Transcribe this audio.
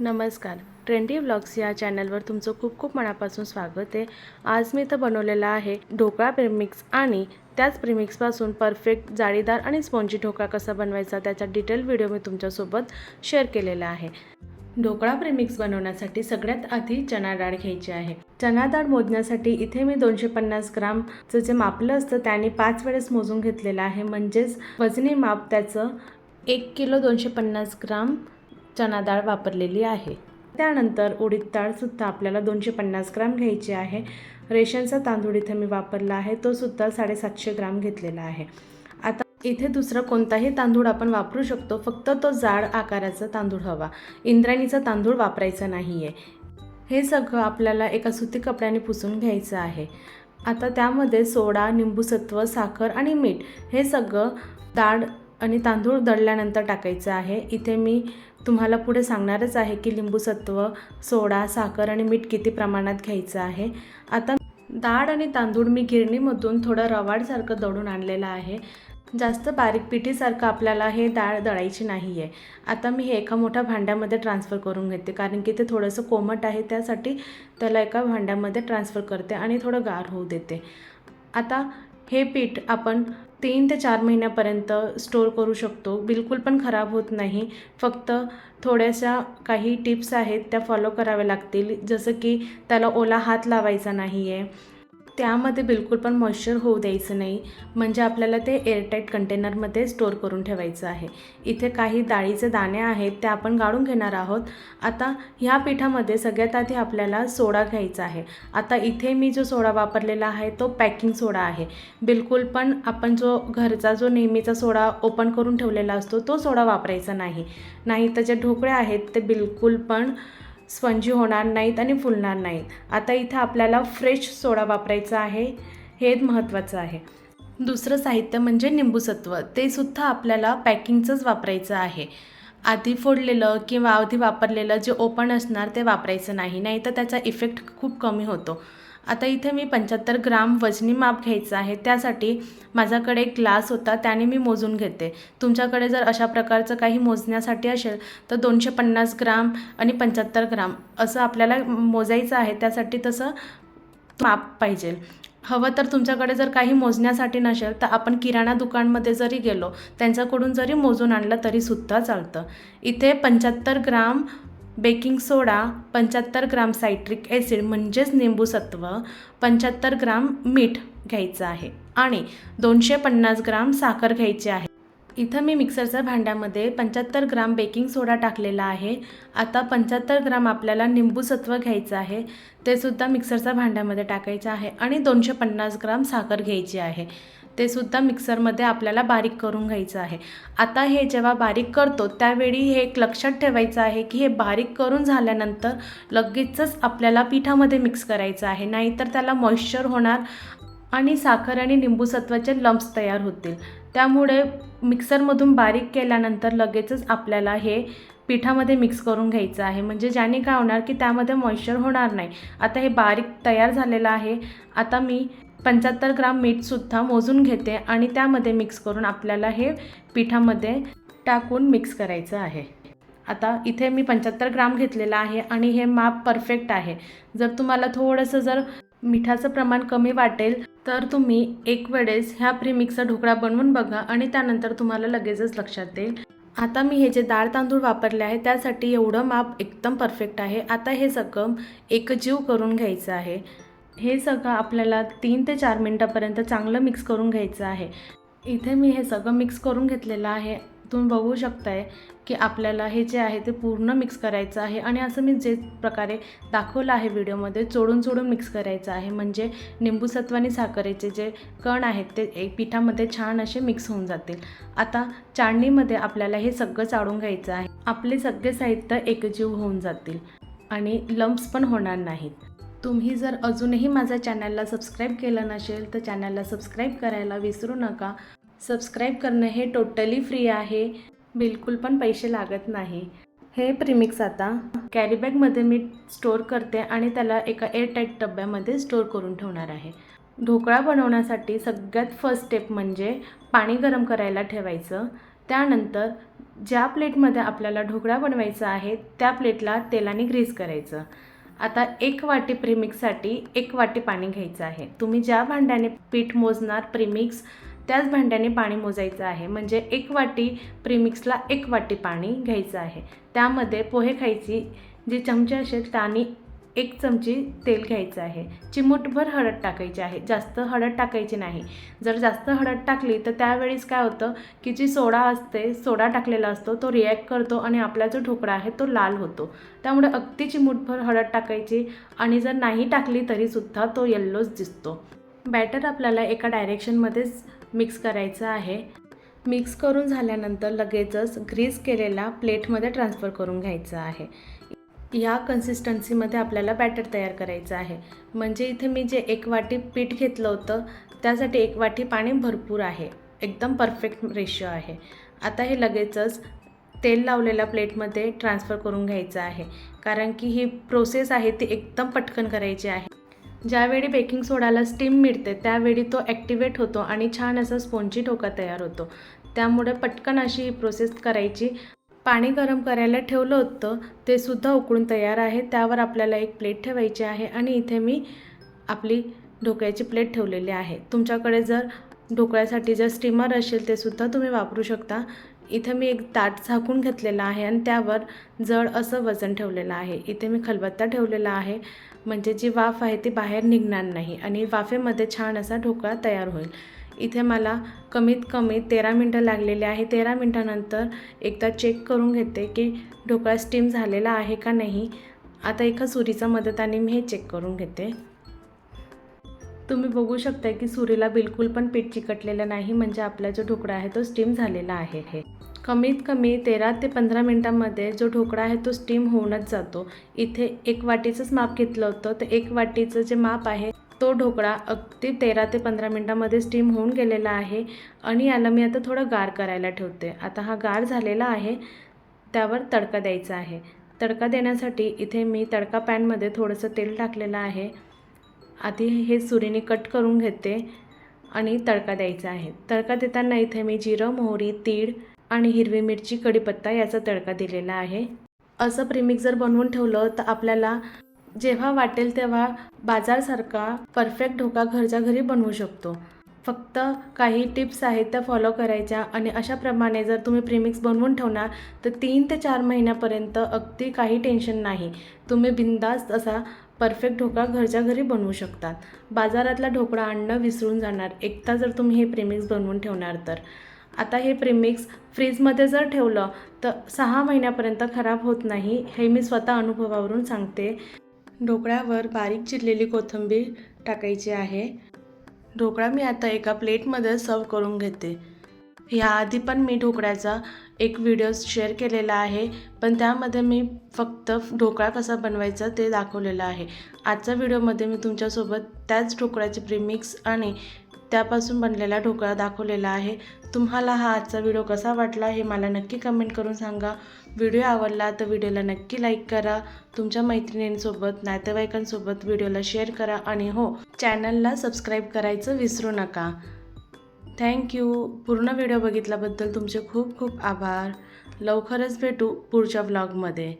नमस्कार. Trendy vlogs या चॅनलवर तुमचं खूप खूप मनापासून स्वागत आहे. आज मी इथं बनवलेला आहे ढोकळा प्रेमिक्स आणि त्याच प्रिमिक्सपासून परफेक्ट जाळीदार आणि स्पॉन्जी ढोकळा कसा बनवायचा त्याचा डिटेल व्हिडिओ मी तुमच्यासोबत शेअर केलेला आहे. ढोकळा प्रेमिक्स बनवण्यासाठी सगळ्यात आधी चणा डाळ घ्यायची आहे. चणा डाळ मोजण्यासाठी इथे मी दोनशे पन्नास ग्रामचं जे मापलं असतं त्याने पाच वेळेस मोजून घेतलेलं आहे. म्हणजेच वजनी माप त्याचं एक किलो दोनशे पन्नास ग्राम चणा डाळ वापरलेली आहे. त्यानंतर उडीद डाळसुद्धा आपल्याला दोनशे पन्नास ग्राम घ्यायची आहे. रेशनचा तांदूळ इथे मी वापरला आहे. तो सुद्धा साडेसातशे ग्राम घेतलेला आहे. आता इथे दुसरा कोणताही तांदूळ आपण वापरू शकतो. फक्त तो जाड आकाराचा तांदूळ हवा. इंद्रायणीचा तांदूळ वापरायचा नाही आहे हे सगळं आपल्याला एका सुती कपड्याने पुसून घ्यायचं आहे. आता त्यामध्ये सोडा निंबूसत्व साखर आणि मीठ हे सगळं डाळ आणि तांदूळ दळल्यानंतर टाकायचं आहे. इथे मी तुम्हाला पुढे सांगणारच आहे की लिंबूसत्व सोडा साखर आणि मीठ किती प्रमाणात घ्यायचं आहे. आता डाळ आणि तांदूळ मी गिरणीमधून थोडं रवाडसारखं दळून आणलेलं आहे. जास्त बारीक पिठीसारखं आपल्याला हे डाळ दळायची नाही आहे आता मी हे एका मोठ्या भांड्यामध्ये ट्रान्सफर करून घेते कारण की ते थोडंसं कोमट आहे त्यासाठी त्याला एका भांड्यामध्ये ट्रान्सफर करते आणि थोडं गार होऊ देते. आता हे पीठ आपण तीन ते चार महिन्यापर्यंत स्टोर करू शकतो. बिलकुल पण खराब होत नाही. फक्त थोड्याशा काही टिप्स आहेत त्या फॉलो कराव्या लागतील. जसं की त्याला ओला हात लावायचा नाही आहे त्यामध्ये बिलकुल पण मॉइश्चर होऊ द्यायचं नाही. म्हणजे आपल्याला ते एअरटाईट कंटेनरमध्ये स्टोर करून ठेवायचं आहे. इथे काही डाळीचे दाणे आहेत ते आपण गाळून घेणार आहोत. आता ह्या पिठामध्ये सगळ्यात आधी आपल्याला सोडा घ्यायचा आहे. आता इथे मी जो सोडा वापरलेला आहे तो पॅकिंग सोडा आहे. बिलकुल पण आपण जो घरचा जो नेहमीचा सोडा ओपन करून ठेवलेला असतो तो सोडा वापरायचा नाही. नाही तर जे ढोकळे आहेत ते बिलकुल पण स्पंजी होणार नाहीत आणि फुलणार नाहीत. आता इथं आपल्याला फ्रेश सोडा वापरायचा आहे. हे महत्त्वाचं आहे. दुसरं साहित्य म्हणजे निंबूसत्व. ते सुद्धा आपल्याला पॅकिंगचंच वापरायचं आहे. आधी फोडलेलं किंवा आधी वापरलेलं जे ओपन असणार ते वापरायचं नाही. नाही तर त्याचा इफेक्ट खूप कमी होतो. आता इथे मी पंच्याहत्तर ग्राम वजनी माप घ्यायचं आहे. त्यासाठी माझ्याकडे एक ग्लास होता त्याने मी मोजून घेते. तुमच्याकडे जर अशा प्रकारचं काही मोजण्यासाठी असेल तर दोनशे पन्नास ग्राम आणि पंच्याहत्तर ग्राम असं आपल्याला मोजायचं आहे. त्यासाठी तसं माप पाहिजे. हवं तर तुमच्याकडे जर काही मोजण्यासाठी नसेल तर आपण किराणा दुकानमध्ये जरी गेलो त्यांच्याकडून जरी मोजून आणलं तरीसुद्धा चालतं. इथे पंच्याहत्तर ग्राम बेकिंग सोडा पंच्याहत्तर ग्राम सायट्रिक ॲसिड म्हणजेच निंबूसत्व पंच्याहत्तर ग्राम मीठ घ्यायचं आहे आणि दोनशे पन्नास ग्राम साखर घ्यायची आहे. इथं मी मिक्सरच्या भांड्यामध्ये पंच्याहत्तर ग्राम बेकिंग सोडा टाकलेला आहे. आता पंच्याहत्तर ग्राम आपल्याला निंबूसत्व घ्यायचं आहे. ते सुद्धा मिक्सरच्या भांड्यामध्ये टाकायचं आहे आणि दोनशे पन्नास ग्राम साखर घ्यायची आहे. ते सुद्धा मिक्सरमध्ये आपल्याला बारीक करून घ्यायचं आहे. आता हे जेव्हा बारीक करतो त्यावेळी हे एक लक्षात ठेवायचं आहे की हे बारीक करून झाल्यानंतर लगेचच आपल्याला पिठामध्ये मिक्स करायचं आहे. नाहीतर त्याला मॉइश्चर होणार आणि साखर आणि लिंबूसत्वाचे लम्प्स तयार होतील. त्यामुळे मिक्सरमधून बारीक केल्यानंतर लगेचच आपल्याला हे पिठामध्ये मिक्स करून घ्यायचं आहे. म्हणजे ज्याने काय होणार की त्यामध्ये मॉइश्चर होणार नाही. आता हे बारीक तयार झालेलं आहे. आता मी पंच्याहत्तर ग्राम मीठसुद्धा मोजून घेते आणि त्यामध्ये मिक्स करून आपल्याला हे पिठामध्ये टाकून मिक्स करायचं आहे. आता इथे मी पंच्याहत्तर ग्राम घेतलेलं आहे आणि हे माप परफेक्ट आहे. जर तुम्हाला थोडंसं जर मिठाचं प्रमाण कमी वाटेल तर तुम्ही एक वेळेस ह्या प्रीमिक्सचा ढोकळा बनवून बघा आणि त्यानंतर तुम्हाला लगेचच लक्षात येईल. आता मी हे जे डाळ तांदूळ वापरले आहे त्यासाठी एवढं माप एकदम परफेक्ट आहे. आता हे सगळं एकजीव करून घ्यायचं आहे. हे सगळं आपल्याला तीन ते चार मिनटापर्यंत चांगलं मिक्स करून घ्यायचं आहे. इथे मी हे सगळं मिक्स करून घेतलेलं आहे. तुम्ही बघू शकताय की आपल्याला हे जे आहे ते पूर्ण मिक्स करायचं आहे आणि असं मी जे प्रकारे दाखवलं आहे व्हिडिओमध्ये चोडून चोडून मिक्स करायचं आहे. म्हणजे निंबूसत्व साखरेचे जे कण आहेत ते एक पिठामध्ये छान असे मिक्स होऊन जातील. आता चाळणीमध्ये आपल्याला हे सगळं चाळून घ्यायचं आहे. आपले सगळे साहित्य एकजीव होऊन जातील आणि लम्प्स पण होणार नाहीत. तुम्ही जर अजूनही माझ्या चॅनलला सबस्क्राईब केलं नसेल तर चॅनलला सबस्क्राईब करायला विसरू नका. सबस्क्राईब करणं हे टोटली फ्री आहे. बिलकुल पण पैसे लागत नाही. हे प्रिमिक्स आता कॅरीबॅगमध्ये मी स्टोअर करते आणि त्याला एका एअरटाईट डब्यामध्ये स्टोअर करून ठेवणार आहे. ढोकळा बनवण्यासाठी सगळ्यात फर्स्ट स्टेप म्हणजे पाणी गरम करायला ठेवायचं. त्यानंतर ज्या प्लेटमध्ये आपल्याला ढोकळा बनवायचा आहे त्या प्लेटला तेलाने ग्रीस करायचं. आता एक वाटी प्रीमिक्ससाठी एक वाटी पाणी घ्यायचं आहे. तुम्ही ज्या भांड्याने पीठ मोजणार प्रीमिक्स त्याच भांड्याने पाणी मोजायचं आहे. म्हणजे एक वाटी प्रीमिक्सला एक वाटी पाणी घ्यायचं आहे. त्यामध्ये पोहे खायची जी चमचे असेल त्याने एक चमची तेल घ्यायचं आहे. चिमूटभर हळद टाकायची आहे. जास्त हळद टाकायची नाही. जर जास्त हळद टाकली तर त्यावेळेस काय होतं की जी सोडा असते सोडा टाकलेला असतो तो रिॲक्ट करतो आणि आपला जो ढोकळा आहे तो लाल होतो. त्यामुळे अगदी चिमूटभर हळद टाकायची आणि जर नाही टाकली तरीसुद्धा तो येल्लोच दिसतो. बॅटर आपल्याला एका डायरेक्शनमध्येच मिक्स करायचं आहे. मिक्स करून झाल्यानंतर लगेचच ग्रीस केलेला प्लेटमध्ये ट्रान्सफर करून घ्यायचं आहे. ह्या कन्सिस्टन्सीमध्ये आपल्याला बॅटर तयार करायचं आहे. म्हणजे इथे मी जे एक वाटी पीठ घेतलं होतं त्यासाठी एक वाटी पाणी भरपूर आहे. एकदम परफेक्ट रेशिओ आहे. आता हे लगेचच तेल लावलेल्या प्लेटमध्ये ट्रान्सफर करून घ्यायचं आहे. कारण की ही प्रोसेस आहे ती एकदम पटकन करायची आहे. ज्यावेळी बेकिंग सोडाला स्टीम मिळते त्यावेळी तो ॲक्टिवेट होतो आणि छान असा स्पोंजी ठोका तयार होतो. त्यामुळे पटकन अशी ही प्रोसेस करायची. पाणी गरम करायला ठेवलं होतं. ते सुद्धा उकळून तयार आहे. त्यावर आपल्याला एक प्लेट ठेवायची आहे आणि इथे मी आपली ढोकळ्याची प्लेट ठेवलेली आहे. तुमच्याकडे जर ढोकळ्यासाठी जर स्टीमर असेल ते सुद्धा तुम्ही वापरू शकता. इथे मी एक ताट झाकून घेतलेला आहे आणि त्यावर जड असं वजन ठेवलेलं आहे. इथे मी खलबत्ता ठेवलेला आहे. म्हणजे जी वाफ आहे ती बाहेर निघणार नाही आणि वाफेमध्ये छान असा ढोकळा तयार होईल. इथे मला कमीत कमी तेरा मिनटं लागलेले आहे. तेरा मिनटानंतर एकदा चेक करून घेते की ढोकळा स्टीम झालेला आहे का नाही. आता एका सुरीच्या मदताने मी हे चेक करून घेते. तुम्ही बघू शकता की सुरीला बिलकुल पण पीठ चिकटलेलं नाही म्हणजे आपला जो ढोकळा आहे तो स्टीम झालेला आहे हे. कमीत कमी तेरा ते पंधरा मिनटामध्ये जो ढोकळा आहे तो स्टीम होऊनच जातो. इथे एक वाटीचंच माप घेतलं होतं तर एक वाटीचं जे माप आहे तो ढोकळा अगदी तेरा ते पंधरा मिनटामध्ये स्टीम होऊन गेलेला आहे. आणि याला मी आता थोडं गार करायला ठेवते. आता हा गार झालेला आहे. त्यावर तडका द्यायचा आहे. तडका देण्यासाठी इथे मी तडका पॅनमध्ये थोडंसं तेल टाकलेलं आहे. आधी हे सुरीने कट करून घेते आणि तडका द्यायचा आहे. तडका देताना इथे मी जिरं मोहरी तीळ आणि हिरवी मिरची कढीपत्ता याचा तडका दिलेला आहे. असं प्रीमिक्स जर बनवून ठेवलं तर आपल्याला जेव्हा वाटेल तेव्हा बाजारसारखा परफेक्ट ढोका घरच्या घरी बनवू शकतो. फक्त काही टिप्स आहेत त्या फॉलो करायच्या आणि अशाप्रमाणे जर तुम्ही प्रीमिक्स बनवून ठेवणार तर तीन ते चार महिन्यापर्यंत अगदी काही टेन्शन नाही. तुम्ही बिंदास्त असा परफेक्ट ढोकळा घरच्या घरी बनवू शकतात बाजारातला ढोकळा आणणं विसरून जाणार. एकदा जर तुम्ही हे प्रीमिक्स बनवून ठेवणार तर. आता हे प्रीमिक्स फ्रीजमध्ये जर ठेवलं तर सहा महिन्यापर्यंत खराब होत नाही हे मी स्वतः अनुभवावरून सांगते. ढोकळ्यावर बारीक चिरलेली कोथिंबीर टाकायची आहे. ढोकळा मी आता एका प्लेटमध्ये सर्व करून घेते. ह्याआधी पण मी ढोकळ्याचा एक व्हिडिओ शेअर केलेला आहे पण त्यामध्ये मी फक्त ढोकळा कसा बनवायचा ते दाखवलेलं आहे. आजच्या व्हिडिओमध्ये मी तुमच्यासोबत त्याच ढोकळ्याचे प्रीमिक्स आणि त्यापासून बनलेला ढोकळा दाखवलेला आहे. तुम्हाला हा आजचा व्हिडिओ कसा वाटला हे मला नक्की कमेंट करून सांगा. व्हिडिओ आवडला तर व्हिडिओला नक्की लाईक करा. तुमच्या मैत्रिणींसोबत नातेवाईकांसोबत व्हिडिओला शेअर करा आणि हो चॅनलला सबस्क्राईब करायचं विसरू नका. थँक्यू पूर्ण व्हिडिओ बघितल्याबद्दल तुमचे खूप खूप आभार. लवकरच भेटू पुढच्या व्लॉगमध्ये